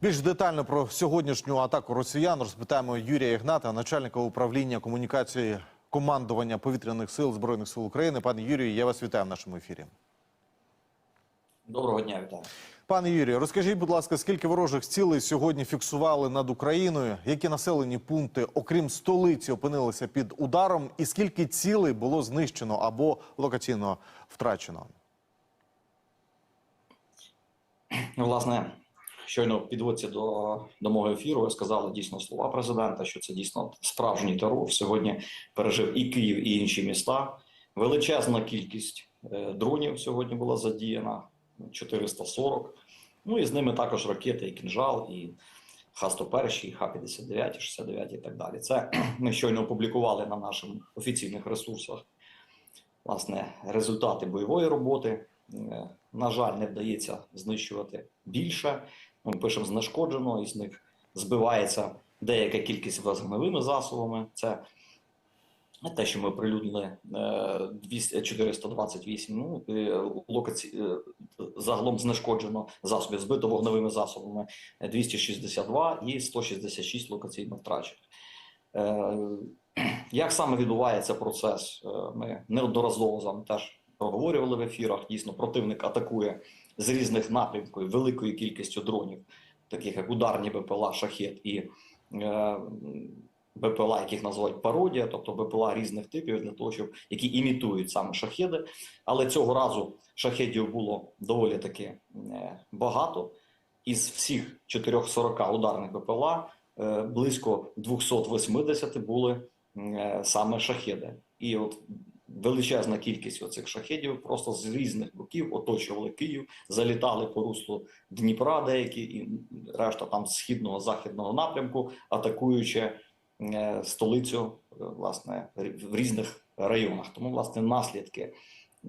Більш детально про сьогоднішню атаку росіян розпитаємо Юрія Ігната, начальника управління комунікації командування повітряних сил збройних сил України. Пане Юрію, я вас вітаю в нашому ефірі. Доброго дня, вітаю. Пане Юрію, розкажіть, будь ласка, скільки ворожих цілей сьогодні фіксували над Україною? Які населені пункти, окрім столиці, опинилися під ударом, і скільки цілей було знищено або локаційно втрачено? Ну, власне, щойно підводці до, до мого ефіру сказали дійсно слова президента, що це дійсно справжній терор. Сьогодні пережив і Київ, і інші міста. Величезна кількість е, дронів сьогодні була задіяна 440. Ну і з ними також ракети, і кінжал, і Х-101, і Х-59, і 69 і так далі. Це ми щойно опублікували на наших офіційних ресурсах. Власне, результати бойової роботи. Е, На жаль, не вдається знищувати більше. Ми пишемо знешкоджено, із них збивається деяка кількість вогневими засобами. Це те, що ми оприлюднили е, 200 428 ну, е, локаці... е, загалом знешкоджено засобів, збито вогневими засобами е, 262 і 166 локаційно втрачених. Е, Як саме відбувається процес? Е, Ми неодноразово з вами теж проговорювали в ефірах. Дійсно, противник атакує з різних напрямків великою кількістю дронів, таких як ударні БПЛА, шахет і е, БПЛА, яких називають пародія, тобто БПЛА різних типів для того, щоб які імітують саме шахеди. Але цього разу шахедів було доволі таки е, багато. Із всіх 440 ударних БПЛА е, близько 280 були е, саме шахеди. І от величезна кількість оцих шахедів просто з різних боків оточували Київ, залітали по руслу Дніпра, деякі і решта там східного західного напрямку, атакуючи е, столицю е, власне в різних районах. Тому власне наслідки,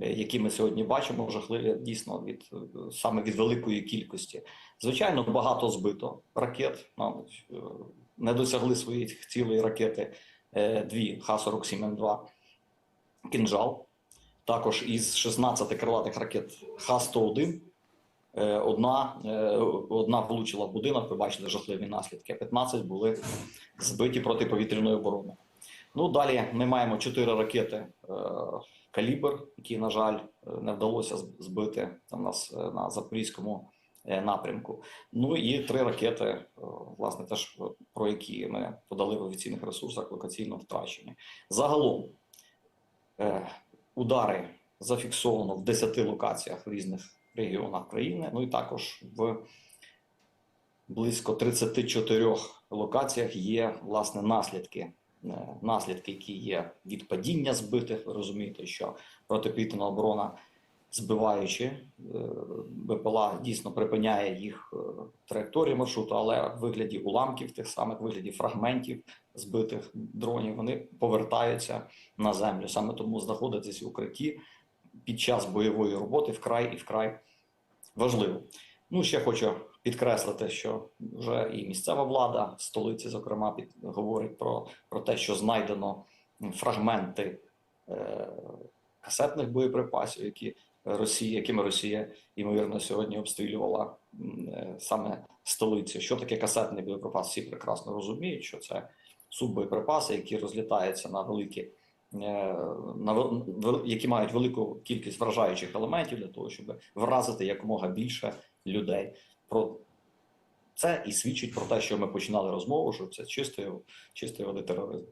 е, які ми сьогодні бачимо, жахливі дійсно від саме від великої кількості. Звичайно, багато збито ракет. Мабуть, не досягли своїх цілей ракети дві Х-47М2 «Кінжал». Також із 16 крилатих ракет Х-101 е, одна, е, одна влучила в будинок, ви бачите жахливі наслідки, а 15 були збиті протиповітряної оборони. Ну, далі ми маємо 4 ракети е, «Калібр», які, на жаль, не вдалося збити у нас на Запорізькому напрямку. Ну і три ракети, власне, теж про які ми подали в офіційних ресурсах, локаційно втрачені. Загалом удари зафіксовано в 10 локаціях в різних регіонах країни, ну і також в близько 34 локаціях є власне наслідки. е, Наслідки, які є від падіння збитих, ви розумієте, що протиповітряна оборона, збиваючи е, БПЛА, дійсно припиняє їх е, траєкторію маршруту, але в вигляді уламків, тих самих в вигляді фрагментів збитих дронів, вони повертаються на землю. Саме тому знаходитись в укритті під час бойової роботи вкрай і вкрай важливо. Ну, ще хочу підкреслити, що вже і місцева влада в столиці, зокрема, під, говорить про, про те, що знайдено фрагменти е, касетних боєприпасів, які Росія, якими Росія ймовірно сьогодні обстрілювала е, саме столицю. Що таке касетний боєприпас? Всі прекрасно розуміють, що це суббоєприпаси, які розлітаються на великі, е, на які мають велику кількість вражаючих елементів для того, щоб вразити якомога більше людей. Про це і свідчить про те, що ми починали розмову, що це чистої, чистої води тероризм.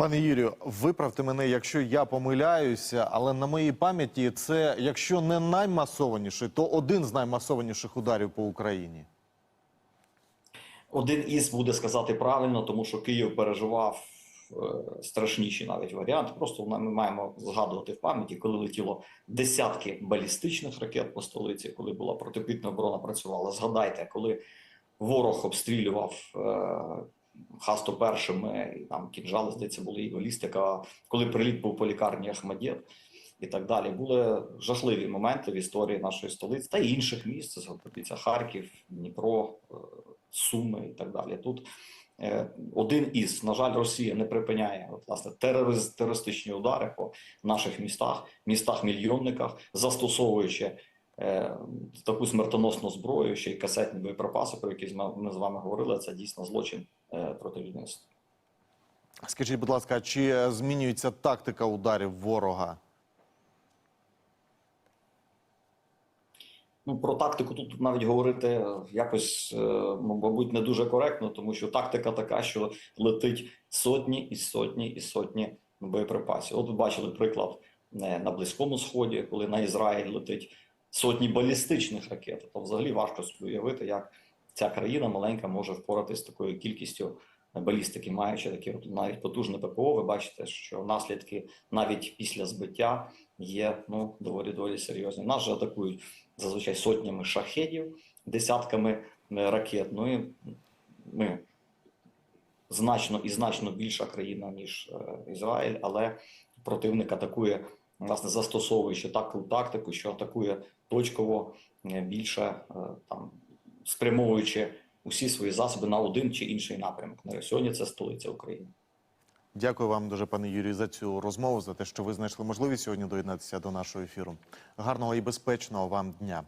Пане Юрію, виправте мене, якщо я помиляюся, але на моїй пам'яті це, якщо не наймасованіший, то один з наймасованіших ударів по Україні. Один із буде сказати правильно, тому що Київ переживав е, страшніші навіть варіанти. Просто ми маємо згадувати в пам'яті, коли летіло десятки балістичних ракет по столиці, коли була протиповітряна оборона працювала. Згадайте, коли ворог обстрілював е, Х-101, і там кінжали, здається, були і балістика, коли приліт був по лікарні Ахмадєт і так далі. Були жахливі моменти в історії нашої столиці та й інших міст. Згадується Харків, Дніпро, е, Суми і так далі. Тут е, один із, на жаль, Росія не припиняє власне терориз, терористичні удари по наших містах, містах-мільйонниках, застосовуючи е, таку смертоносну зброю, ще й касетні боєприпаси, про які ми- з вами говорили, це дійсно злочин е, проти людяності. Скажіть, будь ласка, чи змінюється тактика ударів ворога? Ну, про тактику тут навіть говорити е, якось, е, мабуть, не дуже коректно, тому що тактика така, що летить сотні і сотні і сотні боєприпасів. От ви бачили приклад е, на Близькому Сході, коли на Ізраїль летить сотні балістичних ракет. То взагалі важко уявити, як ця країна маленька може впоратись з такою кількістю балістики, маючи таке от навіть потужне ППО. Ви бачите, що наслідки навіть після збиття є ну доволі доволі серйозні. Нас же атакують зазвичай сотнями шахедів, десятками е, ракет. Ну і ми значно і значно більша країна, ніж е, Ізраїль, але противник атакує, власне, застосовуючи таку тактику, що атакує точково е, більше, е, там спрямовуючи усі свої засоби на один чи інший напрямок. На Сьогодні це столиця України. Дякую вам дуже, пане Юрію, за цю розмову, за те, що ви знайшли можливість сьогодні доєднатися до нашого ефіру. Гарного і безпечного вам дня.